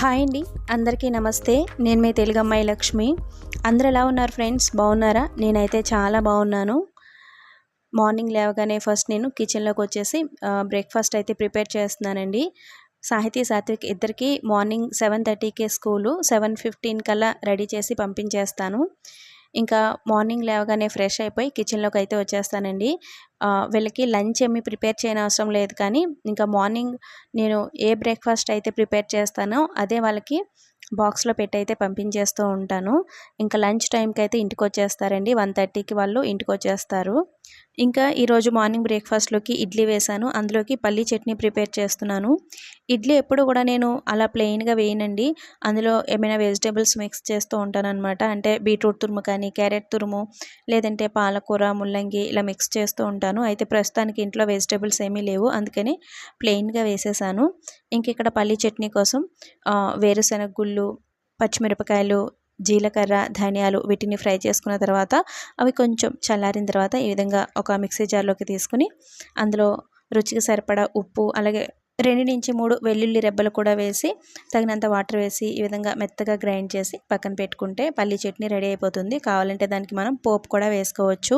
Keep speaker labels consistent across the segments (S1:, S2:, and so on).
S1: Hi అండి. అందరికీ నమస్తే. నేను మీ తెలుగమ్మాయి లక్ష్మి. అందరు ఎలా ఉన్నారు ఫ్రెండ్స్? బాగున్నారా? నేనైతే చాలా బాగున్నాను. మార్నింగ్ లేవగానే ఫస్ట్ నేను కిచెన్లోకి వచ్చేసి బ్రేక్ఫాస్ట్ అయితే ప్రిపేర్ చేస్తున్నానండి. సాహితీ సాత్విక్ ఇద్దరికి మార్నింగ్ సెవెన్ థర్టీకే స్కూలు సెవెన్ ఫిఫ్టీన్ కల్లా రెడీ చేసి పంపించేస్తాను. ఇంకా మార్నింగ్ లేవగానే ఫ్రెష్ అయిపోయి కిచెన్లోకి అయితే వచ్చేస్తానండి. వీళ్ళకి లంచ్ ఏమి ప్రిపేర్ చేయని అవసరం లేదు కానీ ఇంకా మార్నింగ్ నేను ఏ బ్రేక్ఫాస్ట్ అయితే ప్రిపేర్ చేస్తానో అదే వాళ్ళకి బాక్స్లో పెట్టి అయితే పంపించేస్తూ ఉంటాను. ఇంకా లంచ్ టైంకి అయితే ఇంటికి వచ్చేస్తారండి. వన్ థర్టీకి వాళ్ళు ఇంటికి వచ్చేస్తారు. ఇంకా ఈరోజు మార్నింగ్ బ్రేక్ఫాస్ట్లోకి ఇడ్లీ వేశాను. అందులోకి పల్లీ చట్నీ ప్రిపేర్ చేస్తున్నాను. ఇడ్లీ ఎప్పుడు కూడా నేను అలా ప్లెయిన్గా వేయనండి. అందులో ఏమైనా వెజిటేబుల్స్ మిక్స్ చేస్తూ ఉంటానన్నమాట. అంటే బీట్రూట్ తురుము కానీ క్యారెట్ తురుము లేదంటే పాలకూర ముల్లంగి ఇలా మిక్స్ చేస్తూ ఉంటాను. అయితే ప్రస్తుతానికి ఇంట్లో వెజిటేబుల్స్ ఏమీ లేవు. అందుకని ప్లెయిన్గా వేసేసాను. ఇంక ఇక్కడ పల్లీ చట్నీ కోసం వేరుశెనగ గుళ్ళు పచ్చిమిరపకాయలు జీలకర్ర ధనియాలు వీటిని ఫ్రై చేసుకున్న తర్వాత అవి కొంచెం చల్లారిన తర్వాత ఈ విధంగా ఒక మిక్సీ జార్లోకి తీసుకుని అందులో రుచికి సరిపడా ఉప్పు అలాగే రెండు నుంచి మూడు వెల్లుల్లి రెబ్బలు కూడా వేసి తగినంత వాటర్ వేసి ఈ విధంగా మెత్తగా గ్రైండ్ చేసి పక్కన పెట్టుకుంటే పల్లి చట్నీ రెడీ అయిపోతుంది. కావాలంటే దానికి మనం పోపు కూడా వేసుకోవచ్చు.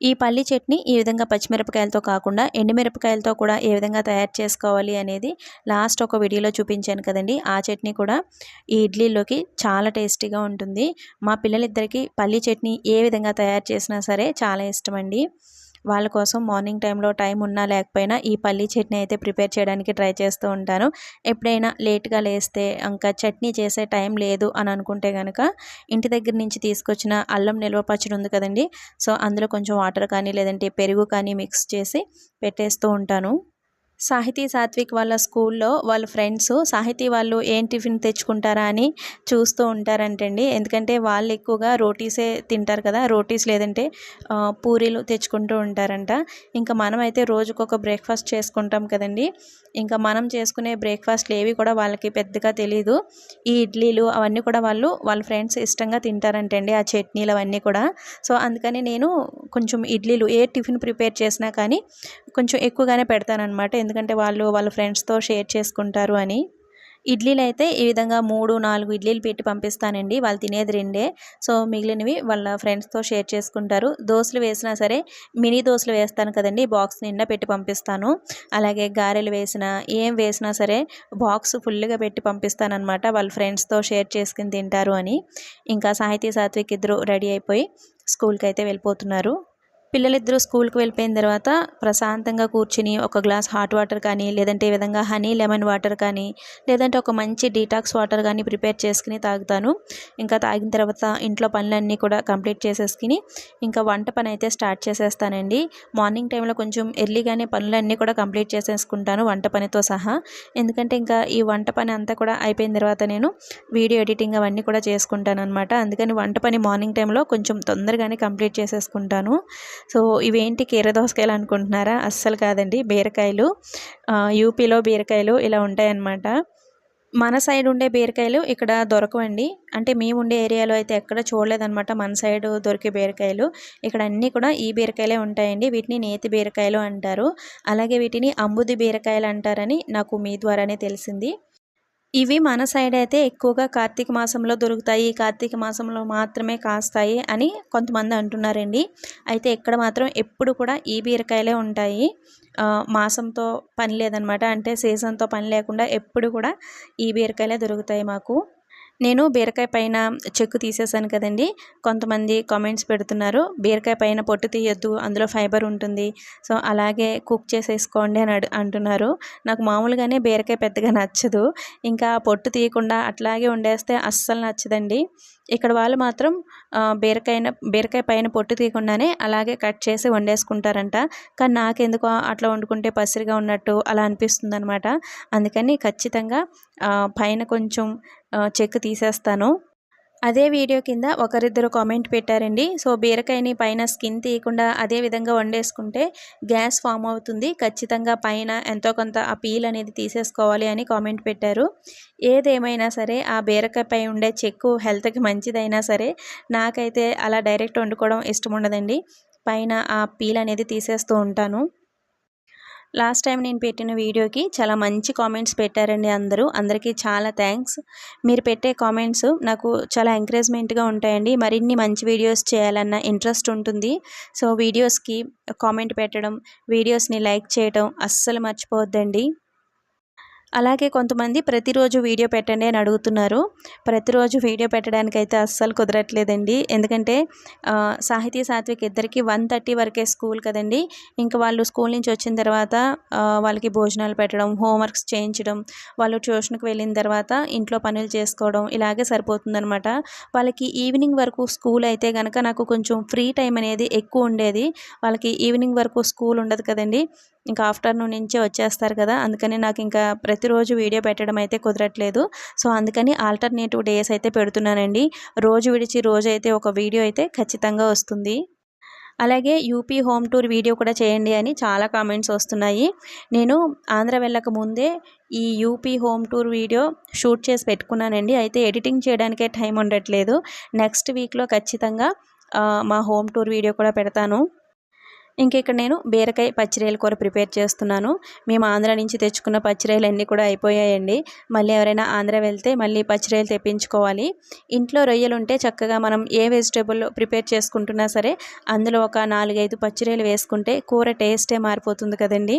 S1: ఈ పల్లి చట్నీ ఈ విధంగా పచ్చిమిరపకాయలతో కాకుండా ఎండుమిరపకాయలతో కూడా ఏ విధంగా తయారు చేసుకోవాలి అనేది లాస్ట్ ఒక వీడియోలో చూపించాను కదండి. ఆ చట్నీ కూడా ఈ ఇడ్లీలోకి చాలా టేస్టీగా ఉంటుంది. మా పిల్లలిద్దరికీ పల్లి చట్నీ ఏ విధంగా తయారు చేసినా సరే చాలా ఇష్టం అండి. వాళ్ళ కోసం మార్నింగ్ టైంలో టైం ఉన్నా లేకపోయినా ఈ పల్లీ చట్నీ అయితే ప్రిపేర్ చేయడానికి ట్రై చేస్తూ ఉంటాను. ఎప్పుడైనా లేట్గా లేస్తే ఇంకా చట్నీ చేసే టైం లేదు అని అనుకుంటే కనుక ఇంటి దగ్గర నుంచి తీసుకొచ్చిన అల్లం నిల్వ పచ్చడి ఉంది కదండి సో అందులో కొంచెం వాటర్ కానీ లేదంటే పెరుగు కానీ మిక్స్ చేసి పెట్టేస్తూ ఉంటాను. సాహితీ సాత్విక్ వాళ్ళ స్కూల్లో వాళ్ళ ఫ్రెండ్స్ సాహితీ వాళ్ళు ఏం టిఫిన్ తెచ్చుకుంటారా అని చూస్తూ ఉంటారంటండి. ఎందుకంటే వాళ్ళు ఎక్కువగా రోటీసే తింటారు కదా రోటీస్ లేదంటే పూరీలు తెచ్చుకుంటూ ఉంటారంట. ఇంకా మనం అయితే రోజుకొక బ్రేక్ఫాస్ట్ చేసుకుంటాం కదండి. ఇంకా మనం చేసుకునే బ్రేక్ఫాస్ట్లు ఏవి కూడా వాళ్ళకి పెద్దగా తెలియదు ఈ ఇడ్లీలు అవన్నీ కూడా వాళ్ళు వాళ్ళ ఫ్రెండ్స్ ఇష్టంగా తింటారంటండి ఆ చట్నీలు అవన్నీ కూడా. సో అందుకని నేను కొంచెం ఇడ్లీలు ఏ టిఫిన్ ప్రిపేర్ చేసినా కానీ కొంచెం ఎక్కువగానే పెడతానన్నమాట. ఎందుకంటే వాళ్ళు వాళ్ళ ఫ్రెండ్స్తో షేర్ చేసుకుంటారు అని. ఇడ్లీలు అయితే ఈ విధంగా మూడు నాలుగు ఇడ్లీలు పెట్టి పంపిస్తానండి. వాళ్ళు తినేది రెండే. సో మిగిలినవి వాళ్ళ ఫ్రెండ్స్తో షేర్ చేసుకుంటారు. దోశలు వేసినా సరే మినీ దోశలు వేస్తాను కదండి. బాక్స్ నిండా పెట్టి పంపిస్తాను. అలాగే గారెలు వేసినా ఏం వేసినా సరే బాక్స్ ఫుల్గా పెట్టి పంపిస్తానమాట వాళ్ళ ఫ్రెండ్స్తో షేర్ చేసుకుని తింటారు అని. ఇంకా సాహితీ సాత్విక్ ఇద్దరు రెడీ అయిపోయి స్కూల్కి అయితే వెళ్ళిపోతున్నారు. పిల్లలిద్దరూ స్కూల్కి వెళ్ళిపోయిన తర్వాత ప్రశాంతంగా కూర్చుని ఒక గ్లాస్ హాట్ వాటర్ కానీ లేదంటే ఈ విధంగా హనీ లెమన్ వాటర్ కానీ లేదంటే ఒక మంచి డీటాక్స్ వాటర్ కానీ ప్రిపేర్ చేసుకుని తాగుతాను. ఇంకా తాగిన తర్వాత ఇంట్లో పనులన్నీ కూడా కంప్లీట్ చేసేసుకుని ఇంకా వంట పని అయితే స్టార్ట్ చేసేస్తానండి. మార్నింగ్ టైంలో కొంచెం ఎర్లీగానే పనులన్నీ కూడా కంప్లీట్ చేసేసుకుంటాను వంట పనితో సహా. ఎందుకంటే ఇంకా ఈ వంట పని అంతా కూడా అయిపోయిన తర్వాత నేను వీడియో ఎడిటింగ్ అవన్నీ కూడా చేసుకుంటాను అనమాట అందుకని వంట పని మార్నింగ్ టైంలో కొంచెం తొందరగానే కంప్లీట్ చేసేసుకుంటాను. సో ఇవేంటి కీర దోసకాయలు అనుకుంటున్నారా? అస్సలు కాదండి. బీరకాయలు. యూపీలో బీరకాయలు ఇలా ఉంటాయన్నమాట. మన సైడ్ ఉండే బీరకాయలు ఇక్కడ దొరకవండి. అంటే మేము ఉండే ఏరియాలో అయితే ఎక్కడ చూడలేదన్నమాట. మన సైడ్ దొరికే బీరకాయలు. ఇక్కడ అన్నీ కూడా ఈ బీరకాయలే ఉంటాయండి. వీటిని నేతి బీరకాయలు అంటారు. అలాగే వీటిని అంబుది బీరకాయలు అంటారని నాకు మీ ద్వారానే తెలిసింది. ఇవి మన సైడ్ అయితే ఎక్కువగా కార్తీక మాసంలో దొరుకుతాయి. కార్తీక మాసంలో మాత్రమే కాస్తాయి అని కొంతమంది అంటున్నారండి. అయితే ఇక్కడ మాత్రం ఎప్పుడు కూడా ఈ బీరకాయలే ఉంటాయి. మాసంతో పని లేదనమాట. అంటే సీజన్తో పని లేకుండా ఎప్పుడు కూడా ఈ బీరకాయలే దొరుకుతాయి మాకు. నేను బీరకాయ పైన చెక్కు తీసేసాను కదండి. కొంతమంది కామెంట్స్ పెడుతున్నారు బీరకాయ పైన పొట్టు తీయొద్దు అందులో ఫైబర్ ఉంటుంది సో అలాగే కుక్ చేసేసుకోండి అని అంటున్నారు. నాకు మామూలుగానే బీరకాయ పెద్దగా నచ్చదు ఇంకా పొట్టు తీయకుండా అట్లాగే వండేస్తే అస్సలు నచ్చదండి. ఇక్కడ వాళ్ళు మాత్రం బీరకాయ బీరకాయ పైన పొట్టు తీయకుండానే అలాగే కట్ చేసి వండేసుకుంటారంట. కానీ నాకెందుకో అట్లా వండుకుంటే పసిరిగా ఉన్నట్టు అలా అనిపిస్తుంది అనమాట అందుకని ఖచ్చితంగా పైన కొంచెం చెక్ తీసేస్తాను. అదే వీడియో కింద ఒకరిద్దరు కామెంట్ పెట్టారండి. సో బీరకాయని పైన స్కిన్ తీయకుండా అదే విధంగా వండేసుకుంటే గ్యాస్ ఫామ్ అవుతుంది. ఖచ్చితంగా పైన ఎంతో కొంత ఆ పీల్ అనేది తీసేసుకోవాలి అని కామెంట్ పెట్టారు. ఏదేమైనా సరే ఆ బీరకాయపై ఉండే చెక్కు హెల్త్కి మంచిదైనా సరే నాకైతే అలా డైరెక్ట్ వండుకోవడం ఇష్టం ఉండదండి పైన ఆ పీల్ అనేది తీసేస్తూ ఉంటాను. లాస్ట్ టైం నేను పెట్టిన వీడియోకి చాలా మంచి కామెంట్స్ పెట్టారండి అందరూ. అందరికీ చాలా థ్యాంక్స్ మీరు పెట్టే కామెంట్స్ నాకు చాలా ఎంకరేజ్మెంట్గా ఉంటాయండి. మరిన్ని మంచి వీడియోస్ చేయాలన్న ఇంట్రెస్ట్ ఉంటుంది. సో వీడియోస్కి కామెంట్ పెట్టడం వీడియోస్ని లైక్ చేయడం అస్సలు మర్చిపోవద్దండి. అలాగే కొంతమంది ప్రతిరోజు వీడియో పెట్టండి అని అడుగుతున్నారు. ప్రతిరోజు వీడియో పెట్టడానికి అయితే అస్సలు కుదరట్లేదండి. ఎందుకంటే సాహితీ సాత్విక్ ఇద్దరికి వన్ థర్టీ వరకే స్కూల్ కదండి. ఇంకా వాళ్ళు స్కూల్ నుంచి వచ్చిన తర్వాత వాళ్ళకి భోజనాలు పెట్టడం హోంవర్క్స్ చేయించడం వాళ్ళు ట్యూషన్కి వెళ్ళిన తర్వాత ఇంట్లో పనులు చేసుకోవడం ఇలాగే సరిపోతుందనమాట వాళ్ళకి ఈవినింగ్ వరకు స్కూల్ అయితే కనుక నాకు కొంచెం ఫ్రీ టైం అనేది ఎక్కువ ఉండేది. వాళ్ళకి ఈవినింగ్ వరకు స్కూల్ ఉండదు కదండి. ఇంకా ఆఫ్టర్నూన్ నుంచే వచ్చేస్తారు కదా అందుకని నాకు ఇంకా ప్రతిరోజు వీడియో పెట్టడం అయితే కుదరట్లేదు. సో అందుకని ఆల్టర్నేటివ్ డేస్ అయితే పెడుతున్నానండి. రోజు విడిచి రోజు అయితే ఒక వీడియో అయితే ఖచ్చితంగా వస్తుంది. అలాగే యూపీ హోమ్ టూర్ వీడియో కూడా చేయండి అని చాలా కామెంట్స్ వస్తున్నాయి. నేను ఆంధ్ర వెళ్ళక ముందే ఈ UP home tour video shoot చేసి పెట్టుకున్నానండి. అయితే ఎడిటింగ్ చేయడానికే టైం ఉండట్లేదు. నెక్స్ట్ వీక్లో ఖచ్చితంగా మా హోమ్ టూర్ వీడియో కూడా పెడతాను. ఇంక ఇక్కడ నేను బీరకాయ పచ్చిరొయ్యల కూర ప్రిపేర్ చేస్తున్నాను. మేము ఆంధ్ర నుంచి తెచ్చుకున్న పచ్చిరొయ్యలు అన్నీ కూడా అయిపోయాయండి. మళ్ళీ ఎవరైనా ఆంధ్ర వెళ్తే మళ్ళీ పచ్చిరొయ్యలు తెప్పించుకోవాలి. ఇంట్లో రొయ్యలు ఉంటే చక్కగా మనం ఏ వెజిటేబుల్ ప్రిపేర్ చేసుకుంటున్నా సరే అందులో ఒక నాలుగైదు పచ్చిరొయ్యలు వేసుకుంటే కూర టేస్టే మారిపోతుంది కదండి.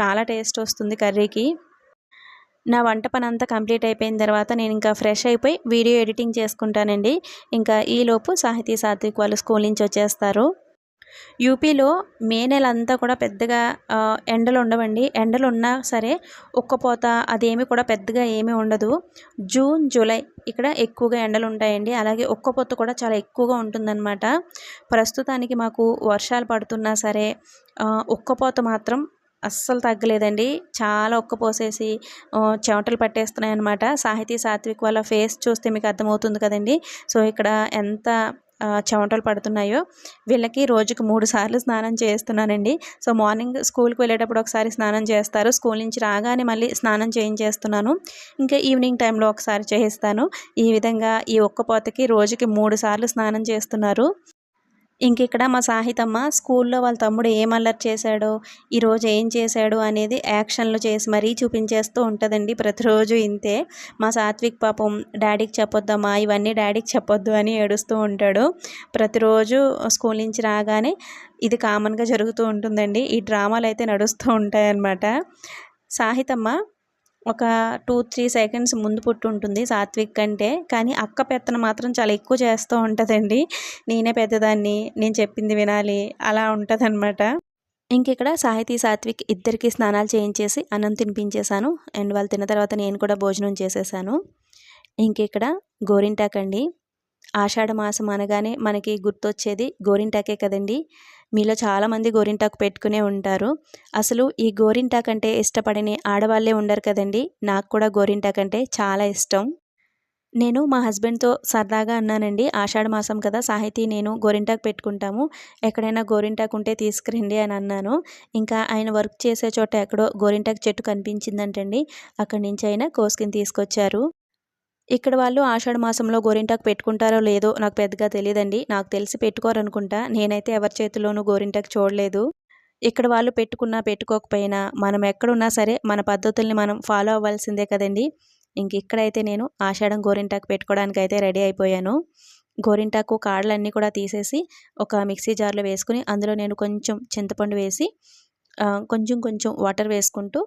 S1: చాలా టేస్ట్ వస్తుంది కర్రీకి. నా వంట పని అంతా కంప్లీట్ అయిపోయిన తర్వాత నేను ఇంకా ఫ్రెష్ అయిపోయి వీడియో ఎడిటింగ్ చేసుకుంటానండి. ఇంకా ఈలోపు సాహితీ సాత్విక్ వాళ్ళు స్కూల్ నుంచి వచ్చేస్తారు. యూపీలో మే నెల అంతా కూడా పెద్దగా ఎండలు ఉండవండి. ఎండలు ఉన్నా సరే ఉక్కపోత అదేమి కూడా పెద్దగా ఏమీ ఉండదు. జూన్ జూలై ఇక్కడ ఎక్కువగా ఎండలు ఉంటాయండి. అలాగే ఉక్కపోత కూడా చాలా ఎక్కువగా ఉంటుందన్నమాట. ప్రస్తుతానికి మాకు వర్షాలు పడుతున్నా సరే ఉక్కపోత మాత్రం అస్సలు తగ్గలేదండి. చాలా ఒక్కపోసేసి చెమటలు పట్టేస్తున్నాయి అనమాట సాహితీ సాత్విక్ వాళ్ళ ఫేస్ చూస్తే మీకు అర్థమవుతుంది కదండి. సో ఇక్కడ ఎంత చెమటలు పడుతున్నాయో వీళ్ళకి రోజుకు మూడు సార్లు స్నానం చేస్తున్నానండి సో మార్నింగ్ స్కూల్కి వెళ్ళేటప్పుడు ఒకసారి స్నానం చేస్తారు. స్కూల్ నుంచి రాగానే మళ్ళీ స్నానం చేయించేస్తున్నాను. ఇంకా ఈవినింగ్ టైంలో ఒకసారి చేయిస్తాను. ఈ విధంగా ఈ ఒక్కపోతకి రోజుకి మూడు సార్లు స్నానం చేస్తున్నారు. ఇంక ఇక్కడ మా సాహితమ్మ స్కూల్లో వాళ్ళ తమ్ముడు ఏం అల్లరి చేశాడో ఈరోజు ఏం చేశాడు అనేది యాక్షన్లు చేసి మరీ చూపించేస్తూ ఉంటుందండి ప్రతిరోజు ఇంతే. మా సాత్విక్ పాపం డాడీకి చెప్పొద్దమ్మా ఇవన్నీ డాడీకి చెప్పొద్దు అని ఏడుస్తూ ఉంటాడు. ప్రతిరోజు స్కూల్ నుంచి రాగానే ఇది కామన్గా జరుగుతూ ఉంటుందండి. ఈ డ్రామాలు అయితే నడుస్తూ ఉంటాయన్నమాట. సాహితమ్మ ఒక టూ త్రీ సెకండ్స్ ముందు పుట్టి ఉంటుంది సాత్విక్ కంటే. కానీ అక్క పెత్తన మాత్రం చాలా ఎక్కువ చేస్తూ ఉంటుందండి. నేనే పెద్దదాన్ని నేను చెప్పింది వినాలి అలా ఉంటుందన్నమాట. ఇంక ఇక్కడ సాహితీ సాత్విక్ ఇద్దరికి స్నానాలు చేయించేసి అన్నం తినిపించేశాను. అండ్ వాళ్ళు తిన్న తర్వాత నేను కూడా భోజనం చేసేసాను ఇంక ఇక్కడ గోరింటాకండి. ఆషాఢ మాసం అనగానే మనకి గుర్తొచ్చేది గోరింటాకే కదండి. మీలో చాలామంది గోరింటాకు పెట్టుకునే ఉంటారు. అసలు ఈ గోరింటాకు అంటే ఇష్టపడని ఆడవాళ్ళే ఉండరు కదండి. నాకు కూడా గోరింటాకు అంటే చాలా ఇష్టం. నేను మా హస్బెండ్తో సరదాగా అన్నానండి ఆషాఢ మాసం కదా సాహితీ నేను గోరింటాకు పెట్టుకుంటాము. ఎక్కడైనా గోరింటాకు ఉంటే తీసుకురండి అని అన్నాను. ఇంకా ఆయన వర్క్ చేసే చోట ఎక్కడో గోరింటాకు చెట్టు కనిపించిందంటండి. అక్కడి నుంచి ఆయన కోసుకుని తీసుకొచ్చారు. ఇక్కడ వాళ్ళు ఆషాఢ మాసంలో గోరింటాకు పెట్టుకుంటారో లేదో నాకు పెద్దగా తెలియదండి నాకు తెలిసి పెట్టుకోరనుకుంటా. నేనైతే ఎవరి చేతిలోనూ గోరింటాకు చూడలేదు. ఇక్కడ వాళ్ళు పెట్టుకున్నా పెట్టుకోకపోయినా మనం ఎక్కడున్నా సరే మన పద్ధతుల్ని మనం ఫాలో అవ్వాల్సిందే కదండి. ఇంక ఇక్కడైతే నేను ఆషాఢం గోరింటాకు పెట్టుకోవడానికి అయితే రెడీ అయిపోయాను. గోరింటాకు కాడలన్నీ కూడా తీసేసి ఒక మిక్సీ జార్లో వేసుకుని అందులో నేను కొంచెం చింతపండు వేసి కొంచెం కొంచెం వాటర్ వేసుకుంటూ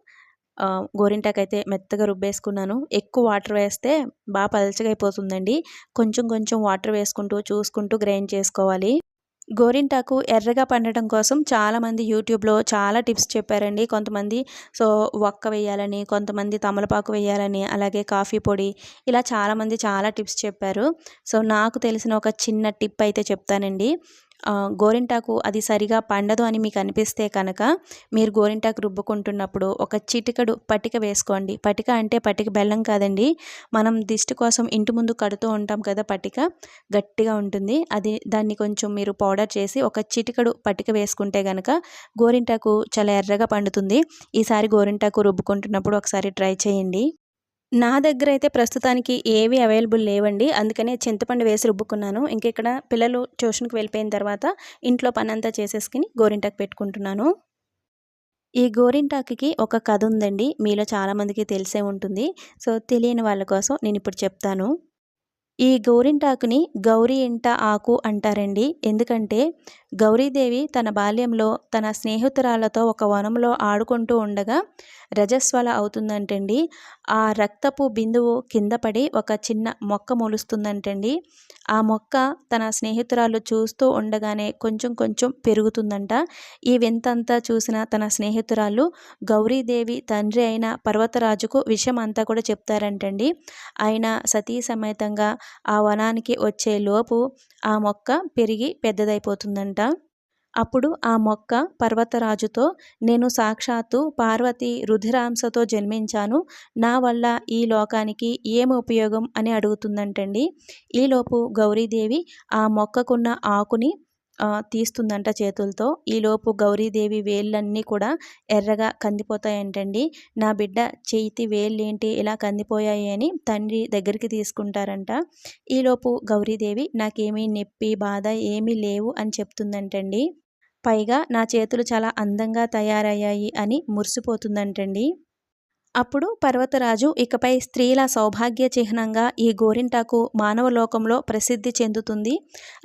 S1: గోరింటాకు అయితే మెత్తగా రుబ్బేసుకున్నాను. ఎక్కువ వాటర్ వేస్తే బాగా పలచగా అయిపోతుందండి కొంచెం కొంచెం వాటర్ వేసుకుంటూ చూసుకుంటూ గ్రైండ్ చేసుకోవాలి. గోరింటాకు ఎర్రగా పండటం కోసం చాలామంది యూట్యూబ్లో చాలా టిప్స్ చెప్పారండి. కొంతమంది సో ఒక్క వేయాలని కొంతమంది తమలపాకు వేయాలని అలాగే కాఫీ పొడి ఇలా చాలామంది చాలా టిప్స్ చెప్పారు. సో నాకు తెలిసిన ఒక చిన్న టిప్ అయితే చెప్తానండి. గోరింటాకు అది సరిగా పండదు అని మీకు అనిపిస్తే కనుక మీరు గోరింటాకు రుబ్బుకుంటున్నప్పుడు ఒక చిటికడు పటిక వేసుకోండి. పటిక అంటే పటిక బెల్లం కాదండి. మనం దిష్టి కోసం ఇంటి ముందు కడుతూ ఉంటాం కదా పటిక గట్టిగా ఉంటుంది. అది దాన్ని కొంచెం మీరు పౌడర్ చేసి ఒక చిటికడు పటిక వేసుకుంటే కనుక గోరింటాకు చాలా ఎర్రగా పండుతుంది. ఈసారి గోరింటాకు రుబ్బుకుంటున్నప్పుడు ఒకసారి ట్రై చేయండి. నా దగ్గర అయితే ప్రస్తుతానికి ఏవి అవైలబుల్ లేవండి. అందుకనే చింతపండు వేసి రుబ్బుకున్నాను. ఇంక ఇక్కడ పిల్లలు ట్యూషన్కి వెళ్ళిపోయిన తర్వాత ఇంట్లో పని అంతా చేసేసుకుని గోరింటాకు పెట్టుకుంటున్నాను. ఈ గోరింటాకుకి ఒక కథ ఉందండి. మీలో చాలామందికి తెలిసే ఉంటుంది. సో తెలియని వాళ్ళ కోసం నేను ఇప్పుడు చెప్తాను. ఈ గోరింటాకుని గౌరీ ఇంట ఆకు అంటారండి. ఎందుకంటే గౌరీదేవి తన బాల్యంలో తన స్నేహితురాలతో ఒక వనంలో ఆడుకుంటూ ఉండగా రజస్వల అవుతుందంటండి. ఆ రక్తపు బిందువు కింద పడి ఒక చిన్న మొక్క మొలుస్తుందంటండి. ఆ మొక్క తన స్నేహితురాలు చూస్తూ ఉండగానే కొంచెం కొంచెం పెరుగుతుందంట. ఈ వింతంతా చూసిన తన స్నేహితురాలు గౌరీదేవి తండ్రి అయిన పర్వతరాజుకు విషయం అంతా కూడా చెప్తారంటండి. ఆయన సతీ సమేతంగా ఆ వనానికి వచ్చే లోపు ఆ మొక్క పెరిగి పెద్దదైపోతుందంట. అప్పుడు ఆ మొక్క పర్వతరాజుతో నేను సాక్షాత్తు పార్వతి రుధిరాంశతో జన్మించాను. నా వల్ల ఈ లోకానికి ఏమి ఉపయోగం అని అడుగుతుందంటండి. ఈలోపు గౌరీదేవి ఆ మొక్కకున్న ఆకుని తీస్తుందంట చేతులతో. ఈలోపు గౌరీదేవి వేళ్ళన్నీ కూడా ఎర్రగా కందిపోతాయంటండి. నా బిడ్డ చేతి వేళ్ళేంటి ఇలా కందిపోయాయి అని తండ్రి దగ్గరికి తీసుకుంటారంట. ఈలోపు గౌరీదేవి నాకేమీ నొప్పి బాధ ఏమీ లేవు అని చెప్తుందంటండి. పైగా నా చేతులు చాలా అందంగా తయారయ్యాయి అని మురిసిపోతుందంటండి. అప్పుడు పర్వతరాజు ఇకపై స్త్రీల సౌభాగ్య చిహ్నంగా ఈ గోరింటాకు మానవ లోకంలో ప్రసిద్ధి చెందుతుంది.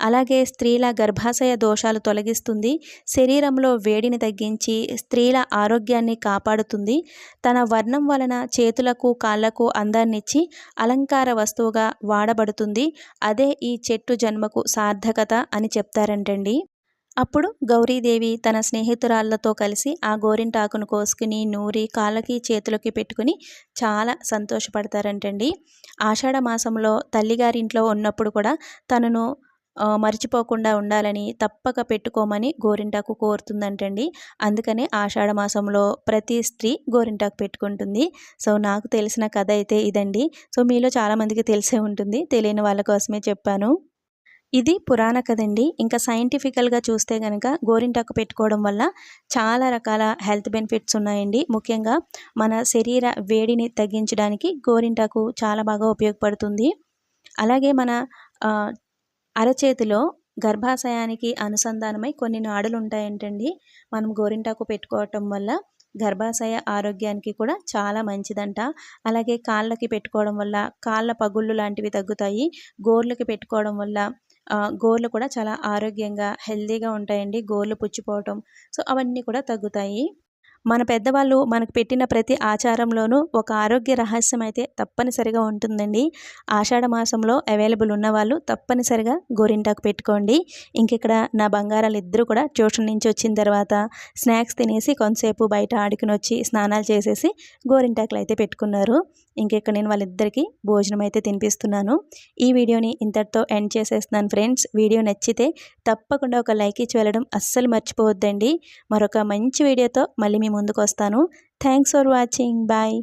S1: అలాగే స్త్రీల గర్భాశయ దోషాలు తొలగిస్తుంది. శరీరంలో వేడిని తగ్గించి స్త్రీల ఆరోగ్యాన్ని కాపాడుతుంది. తన వర్ణం వలన చేతులకు కాళ్ళకు అందాన్నిచ్చి అలంకార వస్తువుగా వాడబడుతుంది. అదే ఈ చెట్టు జన్మకు సార్థకత అని చెప్తారంటండి. అప్పుడు గౌరీదేవి తన స్నేహితురాళ్ళతో కలిసి ఆ గోరింటాకును కోసుకుని నూరి కాళ్ళకి చేతులకి పెట్టుకుని చాలా సంతోషపడతారంటండి. ఆషాఢ మాసంలో తల్లిగారింట్లో ఉన్నప్పుడు కూడా తనను మర్చిపోకుండా ఉండాలని తప్పక పెట్టుకోమని గోరింటాకు కోరుతుందంటండి. అందుకనే ఆషాఢ మాసంలో ప్రతి స్త్రీ గోరింటాకు పెట్టుకుంటుంది. సో నాకు తెలిసిన కథ అయితే ఇదండి. సో మీలో చాలామందికి తెలిసే ఉంటుంది. తెలియని వాళ్ళ కోసమే చెప్పాను. ఇది పురాణ కదండి. ఇంకా సైంటిఫికల్గా చూస్తే కనుక గోరింటాకు పెట్టుకోవడం వల్ల చాలా రకాల హెల్త్ బెనిఫిట్స్ ఉన్నాయండి. ముఖ్యంగా మన శరీర వేడిని తగ్గించడానికి గోరింటాకు చాలా బాగా ఉపయోగపడుతుంది. అలాగే మన అరచేతిలో గర్భాశయానికి అనుసంధానమై కొన్ని నాడులు ఉంటాయంటండి. మనం గోరింటాకు పెట్టుకోవటం వల్ల గర్భాశయ ఆరోగ్యానికి కూడా చాలా మంచిదంట. అలాగే కాళ్ళకి పెట్టుకోవడం వల్ల కాళ్ళ పగుళ్ళు లాంటివి తగ్గుతాయి. గోర్లకి పెట్టుకోవడం వల్ల గోర్లు కూడా చాలా ఆరోగ్యంగా హెల్తీగా ఉంటాయండి. గోర్లు పుచ్చిపోవటం. సో అవన్నీ కూడా తగ్గుతాయి. మన పెద్దవాళ్ళు మనకు పెట్టిన ప్రతి ఆచారంలోనూ ఒక ఆరోగ్య రహస్యం అయితే తప్పనిసరిగా ఉంటుందండి. ఆషాఢ మాసంలో అవైలబుల్ ఉన్నవాళ్ళు తప్పనిసరిగా గోరింటాకు పెట్టుకోండి. ఇంక ఇక్కడ నా బంగారాలు ఇద్దరు కూడా ట్యూషన్ నుంచి వచ్చిన తర్వాత స్నాక్స్ తినేసి కొంతసేపు బయట ఆడుకుని వచ్చి స్నానాలు చేసేసి గోరింటాకులు అయితే పెట్టుకున్నారు. ఇంకెక్కడ నేను వాళ్ళిద్దరికీ భోజనం అయితే తినిపిస్తున్నాను. ఈ వీడియోని ఇంతటితో ఎండ్ చేసేస్తున్నాను ఫ్రెండ్స్. వీడియో నచ్చితే తప్పకుండా ఒక లైక్ ఇచ్చి వెళ్ళడం అస్సలు మర్చిపోవద్దండి. మరొక మంచి వీడియోతో మళ్ళీ మీ ముందుకు వస్తాను. Thanks for watching. బాయ్.